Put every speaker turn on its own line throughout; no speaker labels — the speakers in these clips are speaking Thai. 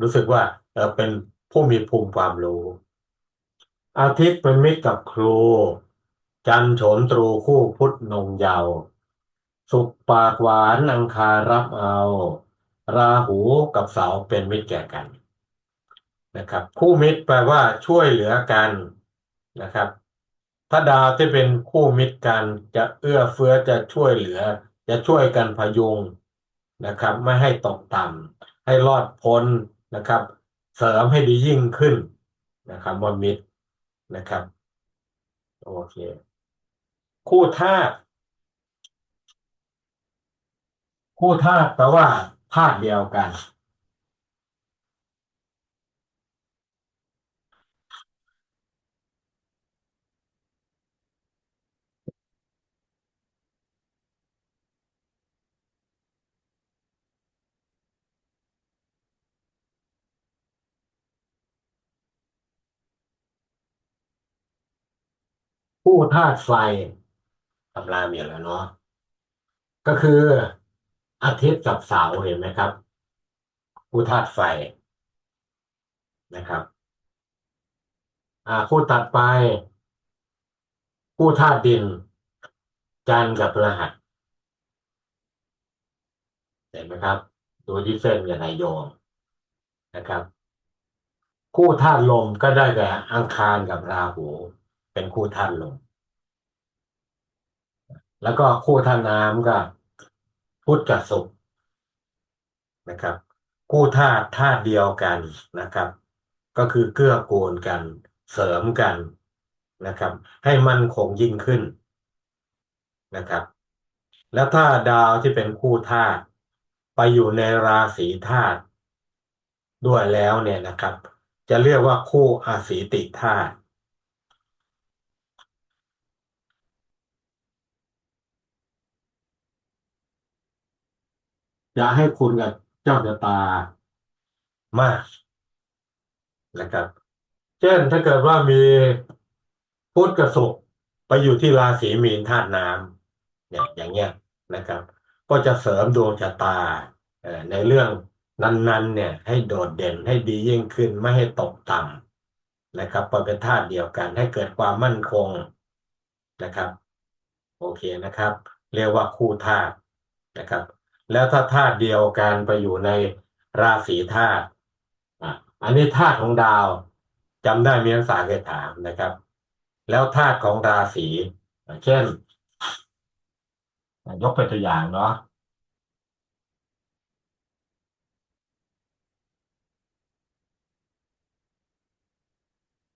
รู้สึกว่าเออเป็นผู้มีภูมิความรู้ อาทิตย์เป็นมิตรกับครู จันโฉมตรูคู่พุทธนงเยาว สุกร์ปากหวานอังคารรับเอา ราหูกับเสาเป็นมิตรแก่กันนะครับ คู่มิตรแปลว่าช่วยเหลือกันนะครับถ้าดาวที่เป็นคู่มิตรกันจะเอื้อเฟื้อจะช่วยเหลือ จะช่วยกันพยุงนะครับ ไม่ให้ตกต่ำให้รอดพ้น นะครับ เสริมให้ดียิ่งขึ้นนะครับว่ามิตรนะครับ โอเค คู่ธาตุคู่ธาตุแปลว่าธาตุเดียวกัน คู่ธาตุไฟตำรามีแล้วเนาะก็คืออาทิตย์กับเสาร์เห็นไหมครับคู่ธาตุไฟนะครับ อ่าคู่ตัดไปคู่ธาตุดิน จันทร์กับพฤหัสเห็นไหมครับดูที่เส้นกับนายโยมนะครับ คู่ธาตุลมก็ได้แก่อังคารกับราหู เป็นคู่ธาตุลมแล้วก็คู่ธาตุน้ำก็พุธกับศุกร์นะครับ คู่ธาตุธาตุเดียวกันนะครับ ก็คือเกื้อกูลกันเสริมกันนะครับ ให้มั่นคงยิ่งขึ้นนะครับ แล้วถ้าดาวที่เป็นคู่ธาตุไปอยู่ในราศีธาตุด้วยแล้วเนี่ยนะครับ จะเรียกว่าคู่อาศีติธาตุ จะให้คุณกับเจ้าชะตามากนะครับ เช่นถ้าเกิดว่ามีพุธกับศุกร์ไปอยู่ที่ราศีมีนธาตุน้ำเนี่ยอย่างเงี้ยนะครับ ก็จะเสริมดวงชะตาในเรื่องนั้น ๆ เนี่ย ให้โดดเด่นให้ดียิ่งขึ้นไม่ให้ตกต่ำนะครับพอเป็นธาตุเดียวกันให้เกิดความมั่นคงนะครับ โอเคนะครับ เรียกว่าคู่ธาตุนะครับ แล้วถ้าธาตุเดียวกันไปอยู่ในราศีธาตุอันนี้ธาตุของดาวจำได้มีนักศึกษาเคยถามนะครับ แล้วธาตุของราศีเช่น ยกเป็นตัวอย่างเนาะ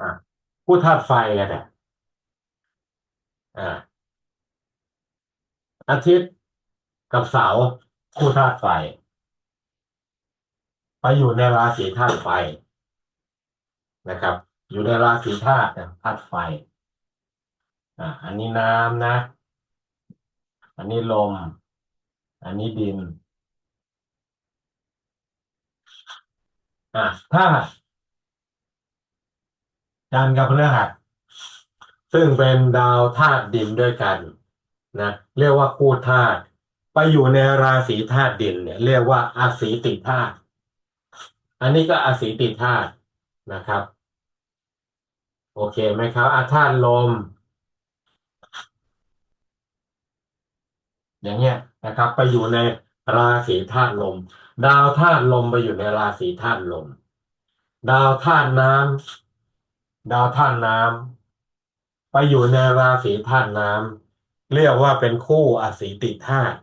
อะคู่ธาตุไฟกันเนี่ยอ่าอาทิตย์กับเสาร์ คู่ธาตุไฟ ไปอยู่ในราศีธาตุไฟนะครับ อยู่ในราศีธาตุธาตุไฟ อ่า อันนี้น้ำนะ อันนี้ลม อันนี้ดิน อะถ้าจันทร์กับพฤหัสซึ่งเป็นดาวธาตุดินด้วยกันนะ เรียกว่าคู่ธาตุ ไปอยู่ในราศีธาตุดินเนี่ย เรียกว่าอาศีติธาตุอันนี้ก็อาศีติธาตุนะครับ โอเคไหมครับอาธาตุลม อย่างเงี้ยนะครับ ไปอยู่ในราศีธาตุลม ดาวธาตุลมไปอยู่ในราศีธาตุลม ดาวธาตุน้ำดาวธาตุน้ำไปอยู่ในราศีธาตุน้ำเรียกว่าเป็นคู่อสีติธาตุ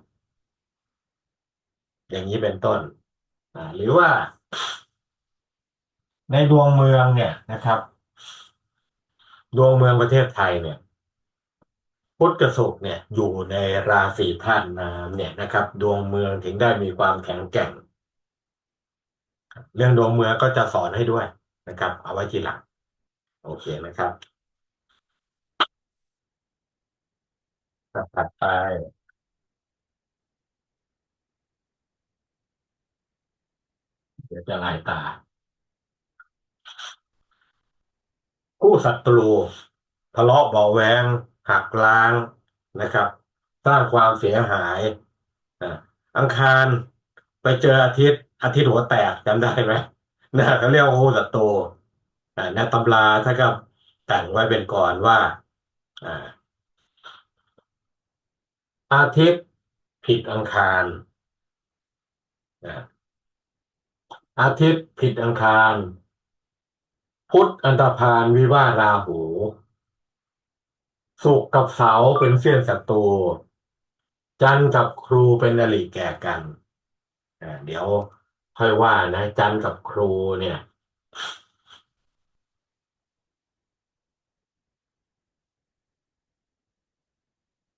อย่างนี้เป็นต้นหรือว่า ในดวงเมืองเนี่ยนะครับ ดวงเมืองประเทศไทยเนี่ย พุทธกศุกร์เนี่ย อยู่ในราศีธาตุน้ำเนี่ยนะครับ ดวงเมืองถึงได้มีความแข็งแกร่ง เรื่องดวงเมืองก็จะสอนให้ด้วยนะครับ เอาไว้ทีหลัง โอเคนะครับถัดไป ดี๋ยวจะลายตา คู่ศัตรู ทะเลาะเบาแวงหักล้างนะครับ สร้างความเสียหายอังคารไปเจออาทิตย์ อาทิตย์หัวแตกจำได้ไหมนะเขาเรียกว่าคู่ศัตรูอ่าในตำราถ้าก็แต่งไว้เป็นก่อนว่าอ่าอาทิตย์ผิดอังคารนะ อาทิตย์ผิดอังคาร พุธอันธพาลวิวาราหูศุกร์กับเสาร์เป็นเสี้ยนศัตรูจันทร์กับครูเป็นอริแก่กันเดี๋ยวค่อยว่านะ จันทร์กับครูเนี่ย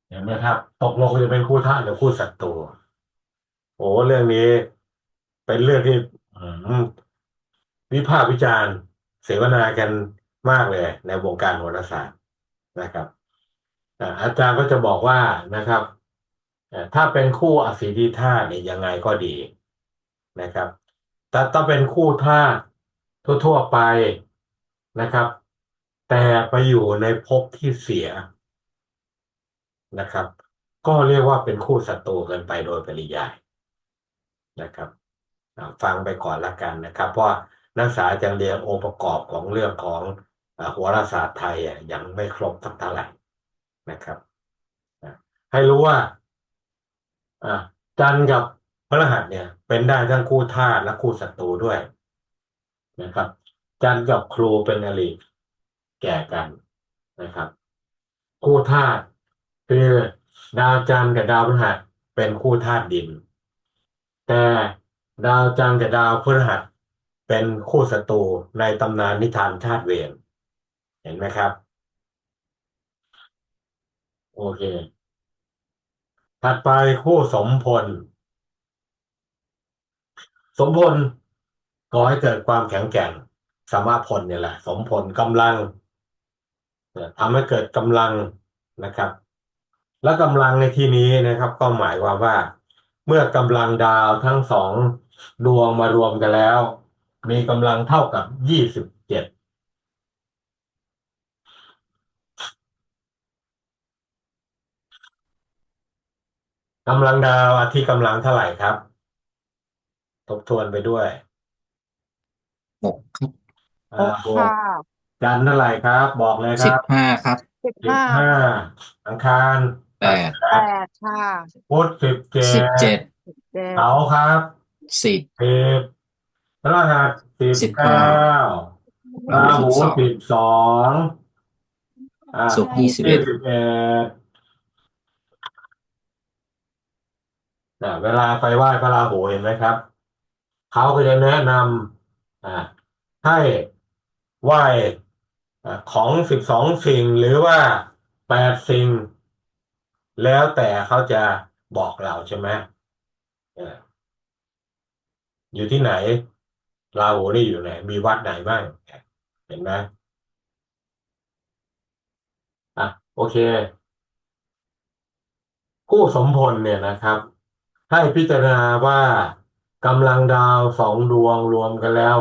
เห็นไหมครับ ตกลงจะเป็นคู่ท่าหรือคู่ศัตรูโอ้เรื่องนี้ เป็นเรื่องที่ วิพากษ์วิจารณ์ เสวนากันมากเลย ในวงการโหราศาสตร์นะครับอาจารย์ก็จะบอกว่านะครับถ้าเป็นคู่อสีดีธาตุเนี่ยยังไงก็ดีนะครับแต่ถ้าเป็นคู่ธาตุทั่ว ๆไปนะครับ แต่ไปอยู่ในภพที่เสียนะครับ ก็เรียกว่าเป็นคู่ศัตรูกันไปโดยปริยายนะครับ ฟังไปก่อนละกันนะครับ เพราะนักศึกษาจะเรียนองค์ประกอบของเรื่องของอ่าราศาสตร์ไทยอะยังไม่ครบสักเท่าไหร่นะครับให้รู้ว่าจันกับพฤหัสเนี่ย เป็นได้ทั้งคู่ธาตุและคู่ศัตรูด้วยนะครับ จันกับครูเป็นอริแก่กันนะครับ คู่ธาตุคือดาวจันกับดาวพฤหัสเป็นคู่ธาตุดิน แต่ ดาวจันทร์กับดาวพฤหัส เป็นคู่ศัตรูในตำนานนิทานชาติเวรเห็นไหมครับ โอเค ถัดไปคู่สมพล สมพลก่อให้เกิดความแข็งแกร่งสมพลเนี่ยแหละ สมพลกำลังทำให้เกิดกำลังนะครับ และกำลังในที่นี้นะครับ ก็หมายความว่า เมื่อกำลังดาวทั้งสอง ดวงมารวมกันแล้ว มีกำลังเท่ากับยี่สิบเจ็ดกำลังดาวอาทิตย์กำลังเท่าไหร่ครับ ทบทวนไปด้วย
หกครับ
อ่า
หกค่ะ
จันทร์เท่าไหร่ครับ บอกเลยค
สิบ
รับ
ห้าครับ
สิบ
สิบ
ห้า
ห้าอังคาร
แปด
แปดค่ะ
พุธสิบเจ็
สิบเจ็
ด
ด
สิบเจ็ด
เสาร์ครับ
สิบ
สิบพฤหัสสิบ
สิบ
เก้า
เก้า
ราหู
สิบสอง
สิบสองอ่า
ศุกร์ยี่สิบเอ็ด
สิบเอ็ดอ่าเวลาไปไหว้พระราหูเห็นไหมครับ เขาก็จะแนะนำอ่าให้ไหว้อ่าของสิบสองสิ่งหรือว่าแปดสิ่ง แล้วแต่เขาจะบอกเราใช่ไหมเอยู่ที่ไหนราหูนี่อยู่ไหน มีวัดไหนบ้างเห็นไหมอะโอเค คู่สมพลเนี่ยนะครับ ให้พิจารณาว่ากำลังดาวสองดวงรวมกันแล้ว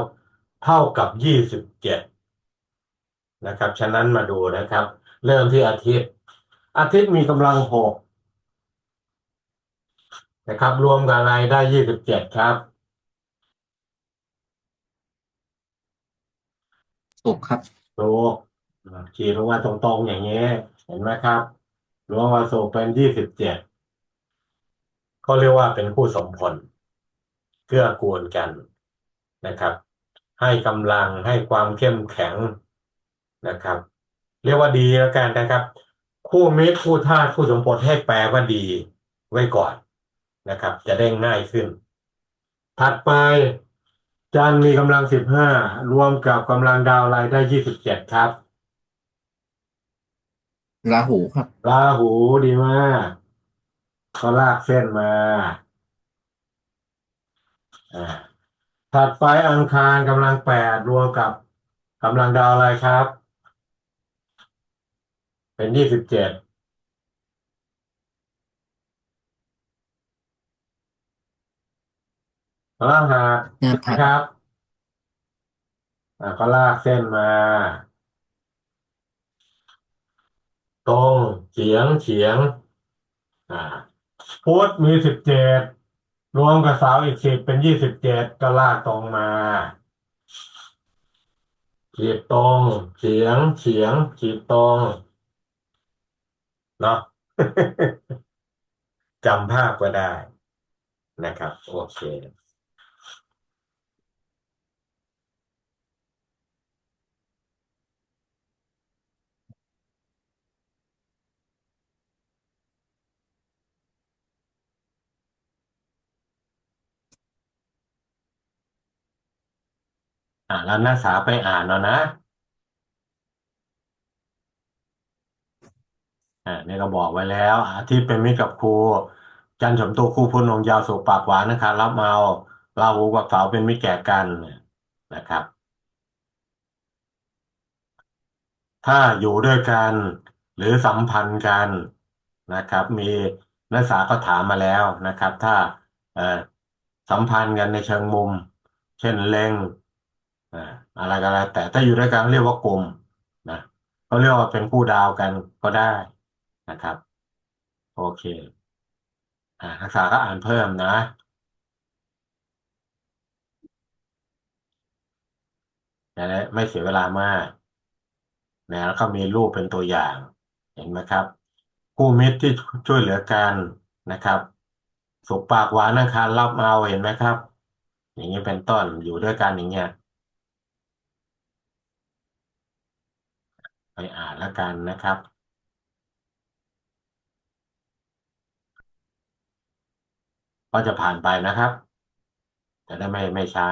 เท่ากับยี่สิบเจ็ดนะครับ ฉะนั้นมาดูนะครับ เริ่มที่อาทิตย์ อาทิตย์มีกำลังหกนะครับ รวมกับอะไรได้ยี่สิบเจ็ดครับ
ศุกครับ
ถูกขีดลงมาตรงๆอย่างนี้ เห็นไหมครับรวมมาสู่เป็นยี่สิบเจ็ดก็เรียกว่าเป็นคู่สมพลเกื้อกูลกันนะครับ ให้กำลังให้ความเข้มแข็งนะครับ เรียกว่าดีแล้วกันนะครับ คู่มิตรคู่ธาตุคู่สมพลให้แปลว่าดีไว้ก่อนนะครับ จะได้ง่ายขึ้น ถัดไป จันทร์มีกำลังสิบห้ารวมกับกำลังดาวอะไรได้ยี่สิบเจ็ดครับ
ราหูครับ
ราหูดีมากก็ลากเส้นมาอ่าถัดไปอังคารกำลังแปดรวมกับกำลังดาวอะไรครับ เป็นยี่สิบเจ็ด พฤหัส
หน้า
นะ
ผัด
ครับอ่าก็ลากเส้นมา ตรงเฉียงเฉียง อ่าพุธมีสิบเจ็ดรวมกับเสาร์อีกสิบเป็นยี่สิบเจ็ดก็ลากตรงมาขีดตรงเฉียงเฉียงขีดตรงเนาะ จำภาพก็ได้นะครับ โอเค อ่าแล้วนักศึกษาไปอ่านเอานะ อ่านี่ก็บอกไว้แล้วอาทิตย์เป็นมิตรกับครู จันทร์สมตัวครูพุนงยาวสุขปากหวานนะครับรับเมาราหูกับเสาเป็นมิตรแก่กันนะครับ ถ้าอยู่ด้วยกัน หรือสัมพันธ์กันนะครับ มีนักศึกษาก็ถามมาแล้วนะครับ ถ้าเอ่อสัมพันธ์กันในเชิงมุม เช่นเล็ง อ่าอะไรก็แล้วแต่ถ้าอยู่ด้วยกันเรียกว่ากลุ่มนะเขาเรียกว่าเป็นคู่ดาวกันก็ได้นะครับ โอเค อ่านักศึกษาก็อ่านเพิ่มนะจะได้ไม่เสียเวลามากนะแล้วก็มีรูปเป็นตัวอย่าง เห็นไหมครับคู่มิตรที่ช่วยเหลือกันนะครับสุขปากหวานอังคารรับเอาเห็นไหมครับ อย่างนี้เป็นต้นอยู่ด้วยกันอย่างเงี้ย ไปอ่านแล้วกันนะครับ ก็จะผ่านไปนะครับ จะได้ไม่ไม่ช้า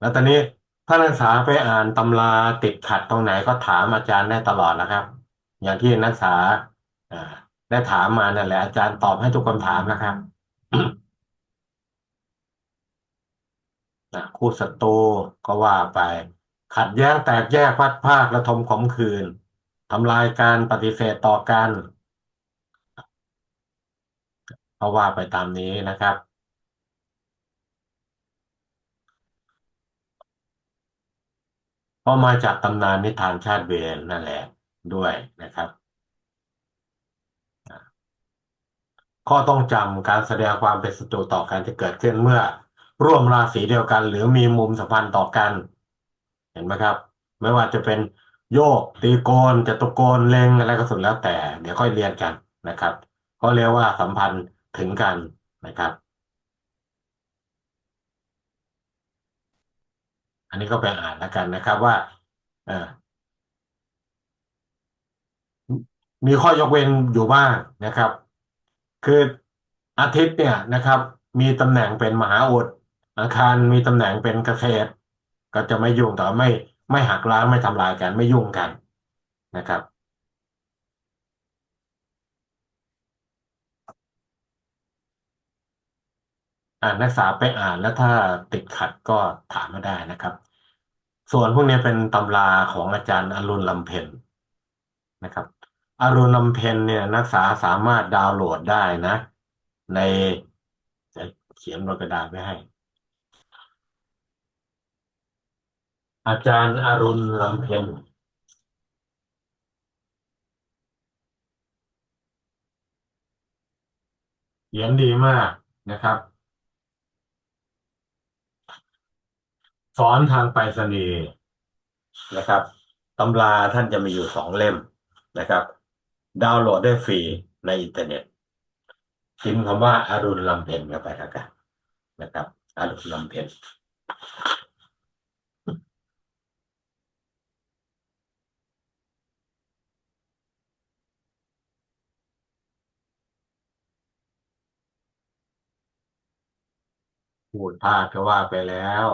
แล้วตอนนี้ถ้านักศึกษาไปอ่านตำราติดขัดตรงไหนก็ถามอาจารย์ได้ตลอดนะครับ อย่างที่นักศึกษาได้ถามมานั่นแหละอาจารย์ตอบให้ทุกคำถามนะครับนะคู่ศัตรูก็ว่าไป ขัดแย้งแตกแยกพัดภาคระทมขมขื่นทำลายการปฏิเสธต่อกันก็ว่าไปตามนี้นะครับ ก็มาจากตำนานนิทานชาติเวรนั่นแหละด้วยนะครับ ข้อต้องจำการแสดงความเป็นศัตรูต่อกันจะเกิดขึ้นเมื่อร่วมราศีเดียวกัน หรือมีมุมสัมพันธ์ต่อกัน ห็นไหมครับ ไม่ว่าจะเป็นโยกตีโกนจตุโกนเล็งอะไรก็สุดแล้วแต่ เดี๋ยวค่อยเรียนกันนะครับ ก็เรียกว่าสัมพันธ์ถึงกันนะครับ อันนี้ก็ไปอ่านแล้วกันนะครับว่าเออมีข้อยกเว้นอยู่บ้างนะครับ คืออาทิตย์เนี่ยนะครับ มีตำแหน่งเป็นมหาอุดอังคารมีตำแหน่งเป็นเกษตร ก็จะไม่ยุ่งแต่ไม่ไม่หักล้างไม่ทำลายกันไม่ยุ่งกันนะครับ อ่านนักศึกษาไปอ่านแล้วถ้าติดขัดก็ถามมาได้นะครับ ส่วนพวกนี้เป็นตำราของอาจารย์อรุณลำเพ็ญนะครับอรุณลำเพ็ญเนี่ยนักศึกษาสามารถดาวน์โหลดได้นะ ในเขียนบนกระดาษไว้ให้ อาจารย์อรุณลำเพ็ญเขียนดีมากนะครับ สอนทางไปรษณีย์นะครับตำราท่านจะมีอยู่สองเล่มนะครับ ดาวน์โหลดได้ฟรีในอินเทอร์เน็ตพิมพ์คำว่าอารุณลำเพ็ญเข้าไปแล้วกันนะครับอารุณลำเพ็ญ พูดพลาดก็ว่าไปแล้ว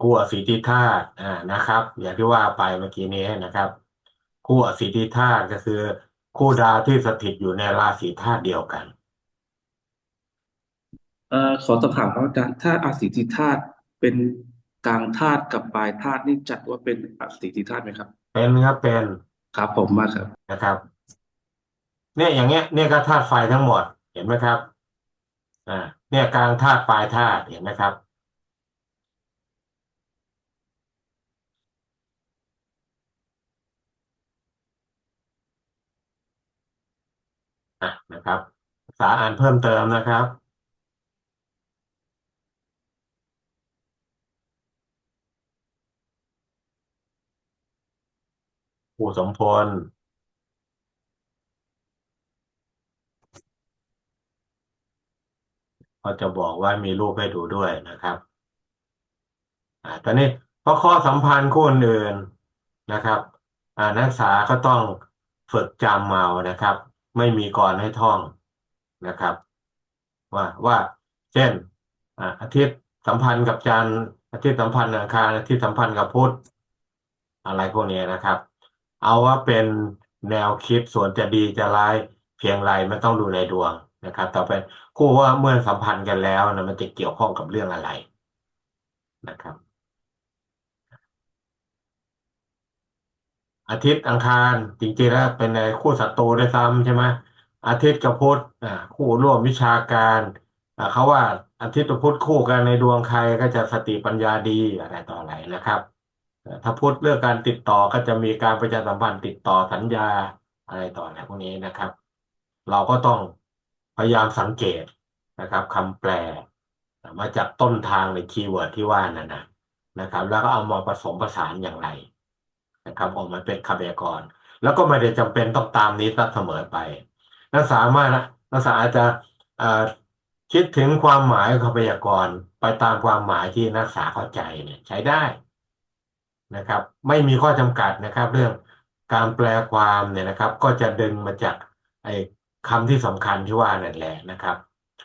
คู่อสีติธาตุอ่านะครับ อย่างที่ว่าไปเมื่อกี้นี้นะครับ คู่อสีติธาตุก็คือ คู่ดาวที่สถิตอยู่ในราศีธาตุเดียวกัน
เอ่อขอสอบถามครับอาจารย์ถ้าอสิทธิธาตุเป็นกลางธาตุกับปลายธาตุนี่จัดว่าเป็นอสิทธิธาตุไหมครับ
เป็นครับเป็น
ครับผมมากครับ
นะครับ เนี่ยอย่างเงี้ยเนี่ยก็ธาตุไฟทั้งหมดเห็นไหมครับ อ่า เนี่ยกลางธาตุปลายธาตุเห็นไหมครับ นะครับสาอ่านเพิ่มเติมนะครับผู้สมพล ก็จะบอกว่ามีรูปให้ดูด้วยนะครับอ่าตอนนี้พอข้อสัมพันธ์คู่อื่นนะครับอ่านักศึกษาก็ต้องฝึกจำเอานะครับ ไม่มีกรให้ท่องนะครับ ว่าว่า เช่นอ่าอาทิตย์สัมพันธ์กับจันทร์อาทิตย์สัมพันธ์กับอังคารอาทิตย์สัมพันธ์กับพุธอะไรพวกนี้นะครับ เอาว่าเป็นแนวคิดส่วนจะดีจะร้ายเพียงไรมันต้องดูในดวง นะครับ ต่อไปคู่ว่าเมื่อสัมพันธ์กันแล้วนะมันจะเกี่ยวข้องกับเรื่องอะไรนะครับอาทิตย์อังคารจริงๆแล้วเป็นในคู่ศัตรูด้วยซ้ำใช่ไหมอาทิตย์กับพุธอ่าคู่ร่วมวิชาการอ่าเขาว่าอาทิตย์กับพุธคู่กันในดวงใครก็จะสติปัญญาดีอะไรต่ออะไรนะครับ ถ้าพุธเรื่องการติดต่อก็จะมีการประชาสัมพันธ์ติดต่อสัญญาอะไรต่ออะไรพวกนี้นะครับ เราก็ต้อง พยายามสังเกตนะครับคำแปลมาจากต้นทางในคีย์เวิร์ดที่ว่านั่นนะนะครับ แล้วก็เอามาผสมผสานอย่างไรนะครับ ออกมาเป็นคำพยากรณ์แล้วก็ไม่ได้จำเป็นต้องตามนี้ตัเสมอไป นักศึกษามารถนะนักศึกษาอาจจะคิดถึงความหมายของคำพยากรณ์ไปตามความหมายที่นักศึกษาเข้าใจเนี่ย ใช้ได้นะครับ ไม่มีข้อจำกัดนะครับ เรื่องการแปลความเนี่ยนะครับ ก็จะดึงมาจากไอ้ คำที่สำคัญที่ว่านั่นแหละนะครับ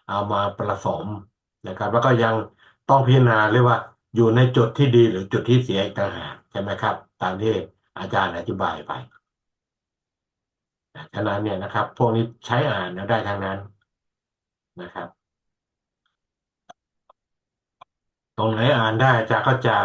เอามาผสมนะครับ แล้วก็ยังต้องพิจารณาเรียกว่าอยู่ในจุดที่ดีหรือจุดที่เสียอีกต่างหากใช่ไหมครับ ตามที่อาจารย์อธิบายไปฉะนั้นเนี่ยนะครับ พวกนี้ใช้อ่านได้ทั้งนั้นนะครับ ตรงไหนอ่านได้อาจารย์ก็จะ